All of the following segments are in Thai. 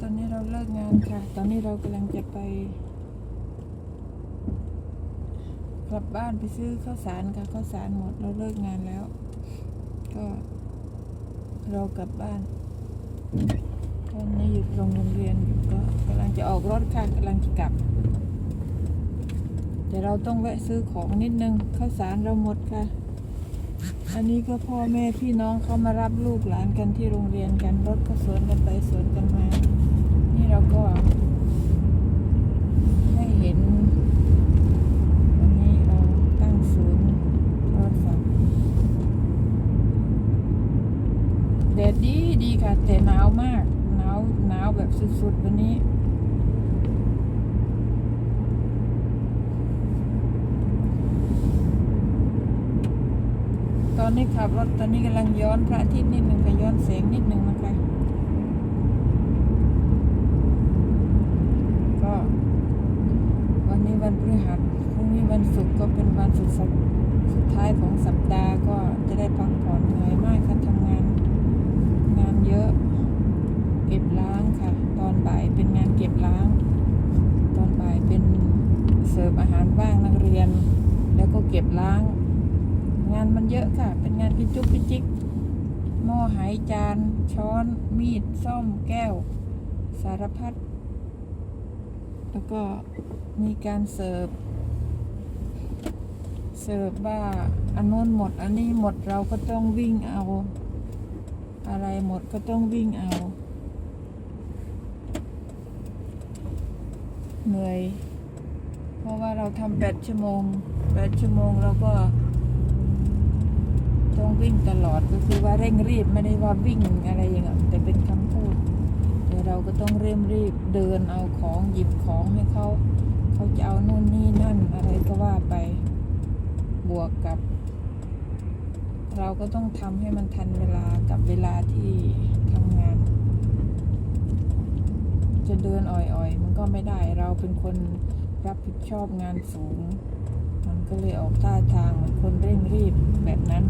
ตอนนี้เราเลิกงานค่ะ ตอนนี้เรากำลังจะไป กลับบ้านไปซื้อข้าวสารค่ะข้าวสารหมดเราเลิกงานแล้ว ก็เรากลับบ้าน ตอนนี้อยู่โรงเรียนอยู่ก็กำลังจะออกรถค่ะกำลังจะกลับแต่เราต้องแวะซื้อของนิดนึงข้าวสารเราหมดค่ะ อันนี้ก็พ่อแม่พี่น้องเขามารับลูกหลานกันที่โรงเรียนกันรถก็สวนกันไปสวนกันมา นี่เราก็ให้เห็น วันนี้เราตั้งศูนย์โทรศัพท์แดดดีดีค่ะ แต่หนาวมาก หนาวหนาวแบบสุดๆ วันนี้ตอนนี้ขับรถตอนนี้กำลังย้อนพระอาทิตย์นิดหนึ่งค่ะย้อนแสงนิดหนึ่งนะคะ ก็ วันพฤหัสพรุ่งนี้วันศุกร์ก็เป็นวันสุดสัปสุดท้ายของสัปดาห์ก็จะได้พักผ่อนเหนื่อยมากค่ะทำงาน งานเยอะ เก็บล้างค่ะ ตอนบ่ายเป็นงานเก็บล้าง ตอนบ่ายเป็นเสิร์ฟอาหารว่างนักเรียน แล้วก็เก็บล้าง งานมันเยอะค่ะ เป็นงานพิจุกพิจิกหม้อหายจาน ช้อน มีด ซ่อมแก้ว สารพัด แล้วก็มีการเสิร์ฟ เสิร์ฟว่าอันนู้นหมด อันนี้หมดเราก็ต้องวิ่งเอา อะไรหมดก็ต้องวิ่งเอา เหนื่อย เพราะว่าเราทำแปดชั่วโมงแปดชั่วโมงเราก็ต้องวิ่งตลอดก็คือว่าเร่งรีบไม่ได้ว่าวิ่งอะไรอย่างเงี้ยแต่เป็นคำพูด แต่ เราก็ต้องเร่งรีบเดินเอาของหยิบของให้เขาเขาจะเอานู่นนี่นั่นอะไรก็ว่าไปบวกกับ เราก็ต้องทำให้มันทันเวลากับเวลาที่ทำงาน จะเดินอ่อยๆ มันก็ไม่ได้เราเป็นคนรับผิดชอบงานสูง มันก็เลยออกท่าทางเหมือนคนเร่งรีบแบบนั้น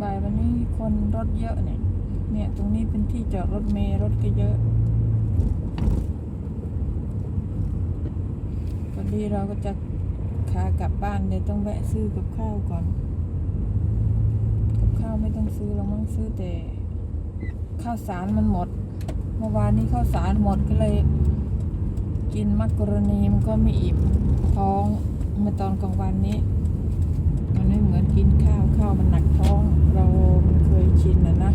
บ่า ยวันนี้คนรถเยอะเนี่ย เนี่ยตรงนี้เป็นที่จอดรถเมล์รถก็เยอะพอดีเราก็จะขากลับบ้านเดี๋ยวต้องแวะซื้อกับข้าวก่อน กับข้าวไม่ต้องซื้อเรามั่งซื้อแต่ข้าวสารมันหมด เมื่อวานนี้ข้าวสารหมดก็เลย กินมักกรณีมันก็ไม่อิ่มท้องเมื่อตอนกลางวันนี้ มันไม่เหมือน กินข้าวข้าวมันหนักท้อง เราเคยชินนะนะ